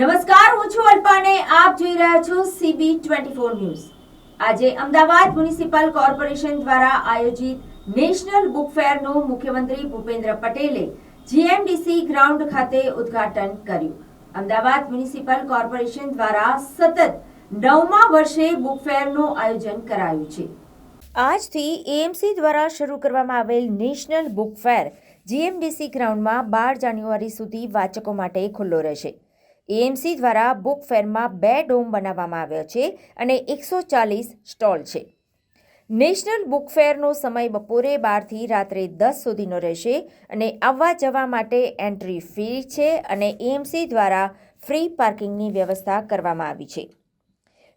નમસ્કાર, હું છું અલ્પાને. આપ જોઈ રહ્યા છો સીબી ટ્વેન્ટી ફોર ન્યૂઝ. આજે અમદાવાદ મ્યુનિસિપલ કોર્પોરેશન દ્વારા આયોજિત નેશનલ બુક ફેરનું મુખ્યમંત્રી ભૂપેન્દ્ર પટેલે જીએમડીસી ગ્રાઉન્ડ ખાતે ઉદ્ઘાટન કર્યું. અમદાવાદ મ્યુનિસિપલ કોર્પોરેશન દ્વારા સતત નવમા વર્ષે બુક ફેરનું આયોજન કરાયું છે. આજથી એએમસી દ્વારા શરૂ કરવામાં આવેલ નેશનલ બુક ફેર જીએમડીસી ગ્રાઉન્ડમાં બાર જાન્યુઆરી સુધી વાચકો માટે ખુલ્લો રહેશે. એએમસી દ્વારા બુક ફેરમાં બે ડોમ બનાવવામાં આવ્યા છે અને એકસો ચાલીસ સ્ટોલ છે. નેશનલ બુક ફેરનો સમય બપોરે બારથી રાત્રે દસ સુધીનો રહેશે અને આવવા જવા માટે એન્ટ્રી ફી છે અને એએમસી દ્વારા ફ્રી પાર્કિંગની વ્યવસ્થા કરવામાં આવી છે.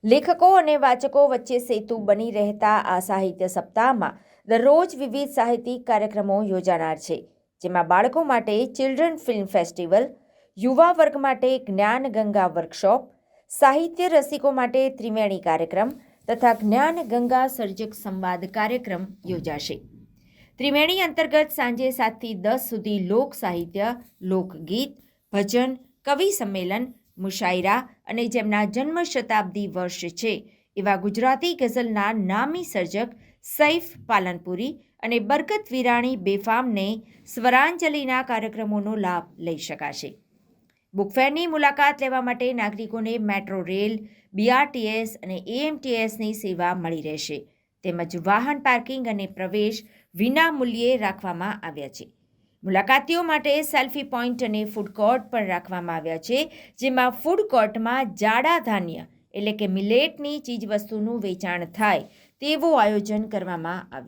લેખકો અને વાચકો વચ્ચે સેતુ બની રહેતા આ સાહિત્ય સપ્તાહમાં દરરોજ વિવિધ સાહિત્યિક કાર્યક્રમો યોજાનાર છે, જેમાં બાળકો માટે ચિલ્ડ્રન ફિલ્મ ફેસ્ટિવલ યુવા વર્ગ માટે જ્ઞાન ગંગા વર્કશોપ, સાહિત્ય રસિકો માટે ત્રિવેણી કાર્યક્રમ તથા જ્ઞાન ગંગા સર્જક સંવાદ કાર્યક્રમ યોજાશે. ત્રિવેણી અંતર્ગત સાંજે સાતથી દસ સુધી લોક સાહિત્ય લોકગીત ભજન, કવિ સંમેલન, મુશાયરા અને જેમના જન્મ શતાબ્દી વર્ષ છે એવા ગુજરાતી ગઝલના નામી સર્જક સૈફ પાલનપુરી અને બરકત વિરાણી બેફામને સ્વરાંજલિના કાર્યક્રમોનો લાભ લઈ શકાશે. બુકફેરની મુલાકાત લેવા માટે નાગરિકોને મેટ્રો રેલ, બીઆરટીએસ અને એએમટીએસની સેવા મળી રહેશે. તેમજ વાહન પાર્કિંગ અને પ્રવેશ વિના મૂલ્યે રાખવામાં આવ્યા છે. મુલાકાતીઓ માટે સેલ્ફી પોઈન્ટ અને ફૂડ કોર્ટ પણ રાખવામાં આવ્યા છે, જેમાં ફૂડ કોર્ટમાં જાડા ધાન્ય એટલે કે મિલેટની ચીજવસ્તુનું વેચાણ થાય તેવું આયોજન કરવામાં આવ્યું.